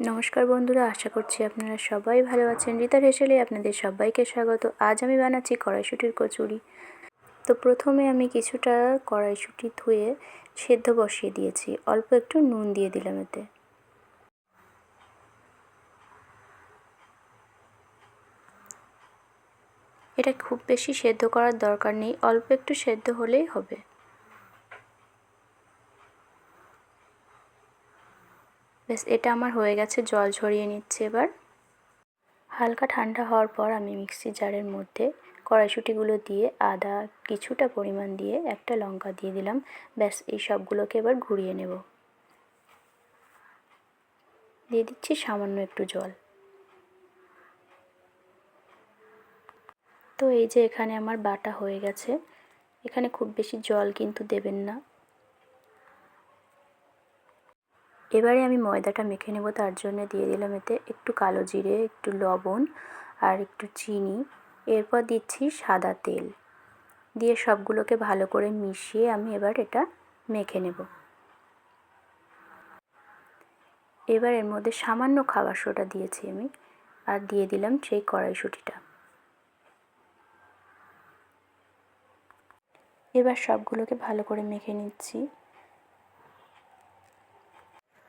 নমস্কার বন্ধুরা, আশা করছি আপনারা সবাই ভালো আছেন। রিতার হেসেলে আপনাদের সবাইকে স্বাগত। আজ আমি বানাচ্ছি কড়াইশুটির কচুরি। তো প্রথমে আমি কিছুটা কড়াইশুটি ধুয়ে সেদ্ধ বসিয়ে দিয়েছি। অল্প একটু নুন দিয়ে দিলাম এতে। এটা খুব বেশি সেদ্ধ করার দরকার নেই। অল্প একটু সেদ্ধ হলেই হবে। ব্যাস, এটা আমার হয়ে গেছে, জল ঝরিয়ে নিচ্ছে এবার। হালকা ঠান্ডা হওয়ার পর আমি মিক্সি জারের মধ্যে কড়াইশুঁটিগুলো দিয়ে আদা কিছুটা পরিমাণ দিয়ে একটা লঙ্কা দিয়ে দিলাম। ব্যাস, এই সবগুলোকে এবার ঘুরিয়ে নেব। দিয়ে দিচ্ছি সামান্য একটু জল। তো এই যে এখানে আমার বাটা হয়ে গেছে। এখানে খুব বেশি জল কিন্তু দেবেন না। এবারে আমি ময়দাটা মেখে নেব, তার জন্য দিয়ে দিলাম এতে একটু কালো জিরে, একটু লবণ আর একটু চিনি। এরপর দিচ্ছি সাদা তেল। দিয়ে সবগুলোকে ভালো করে মিশিয়ে আমি এবার এটা মেখে নেব। এবার এর মধ্যে সামান্য খাবার সোটা দিয়েছি আমি আর দিয়ে দিলাম সেই কড়াইশুঁটিটা। এবার সবগুলোকে ভালো করে মেখে নিচ্ছি।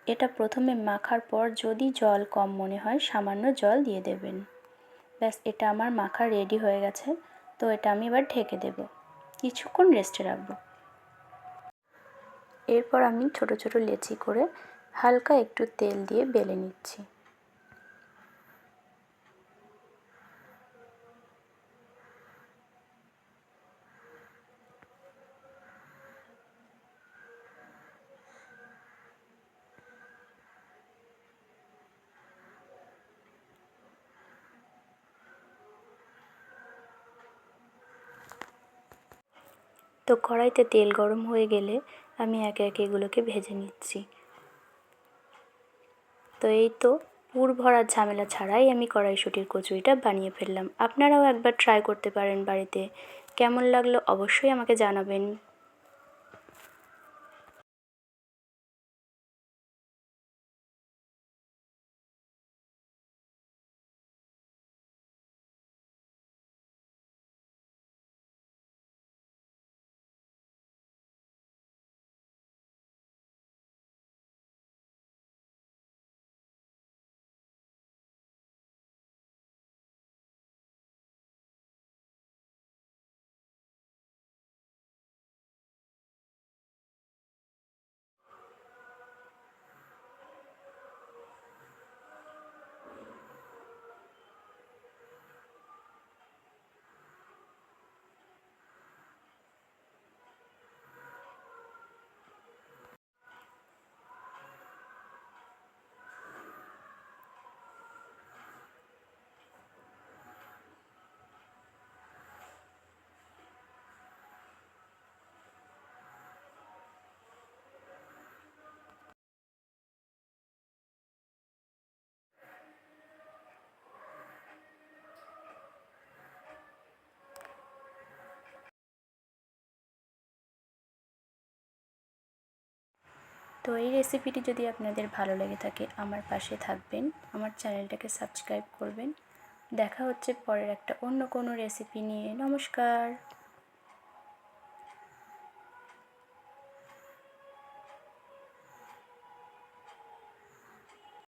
এটা প্রথমে মাখার পর যদি জল কম মনে হয়, সামান্য জল দিয়ে দেবেন। ব্যাস, এটা আমার মাখা রেডি হয়ে গেছে, তো এটা আমি এবার ঢেকে দেব। কিছুক্ষণ রেস্টে রাখব। এরপর আমি ছোট ছোট লেচি করে হালকা একটু তেল দিয়ে বেলে নিচ্ছি। তো কড়াইতে তেল গরম হয়ে গেলে আমি একে একে এগুলোকে ভেজে নিচ্ছি। তো এই তো পুর ভরার ঝামেলা ছাড়াই আমি কড়াইশুটির কচুরিটা বানিয়ে ফেললাম। আপনারাও একবার ট্রাই করতে পারেন বাড়িতে। কেমন লাগল অবশ্যই আমাকে জানাবেন। তো এই রেসিপিটি যদি আপনাদের ভালো লেগে থাকে, আমার পাশে থাকবেন, আমার চ্যানেলটাকে সাবস্ক্রাইব করবেন। দেখা হচ্ছে পরের একটা অন্য কোনো রেসিপি নিয়ে। নমস্কার!